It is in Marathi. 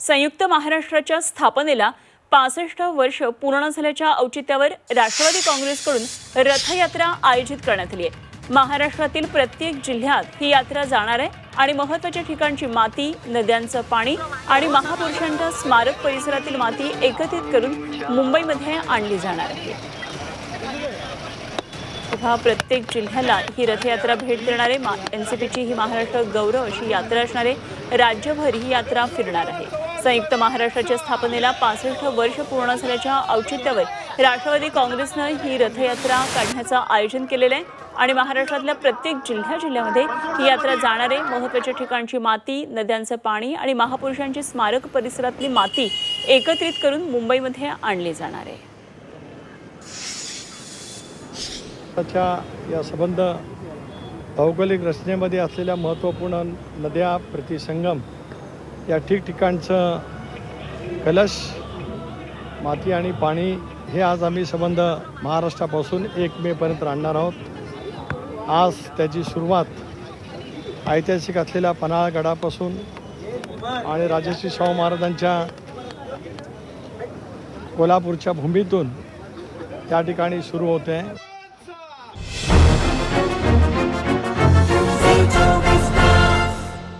संयुक्त महाराष्ट्राच्या स्थापनेला पासष्ट वर्ष पूर्ण झाल्याच्या औचित्यावर राष्ट्रवादी काँग्रेसकडून रथयात्रा आयोजित करण्यात आली आहे. महाराष्ट्रातील प्रत्येक जिल्ह्यात ही यात्रा जाणार आहे आणि महत्त्वाच्या ठिकाणची माती नद्यांचं पाणी आणि महापुरुषांच्या स्मारक परिसरातील माती एकत्रित करून मुंबईमध्ये आणली जाणार आहे. तेव्हा प्रत्येक जिल्ह्याला ही रथयात्रा भेट देणारे आहे एन सी पीची ही महाराष्ट्र गौरव अशी यात्रा असणारे राज्यभर ही यात्रा फिरणार आहे. संयुक्त महाराष्ट्राच्या स्थापनेला पासष्ट वर्ष पूर्ण झाल्याच्या औचित्यावर राष्ट्रवादी काँग्रेसनं ही रथयात्रा काढण्याचं आयोजन केलेलं आहे. आणि महाराष्ट्रातल्या प्रत्येक जिल्ह्या जिल्ह्यामध्ये ही यात्रा जाणारे महत्त्वाच्या ठिकाणची माती नद्यांचं पाणी आणि महापुरुषांची स्मारक परिसरातली माती एकत्रित करून मुंबईमध्ये आणली जाणार आहे. या संबंध भौगोलिक रचनेमध्ये असलेल्या महत्त्वपूर्ण नद्या प्रतिसंगम या ठिकठिकाणचं कलश माती आणि पाणी हे आज आम्ही संबंध महाराष्ट्रापासून एक मेपर्यंत आणणार आहोत. आज त्याची सुरुवात ऐतिहासिक असलेल्या पन्हाळगडापासून आणि राजश्री शाहू महाराजांच्या कोल्हापूरच्या भूमीतून त्या ठिकाणी सुरू होते. आहे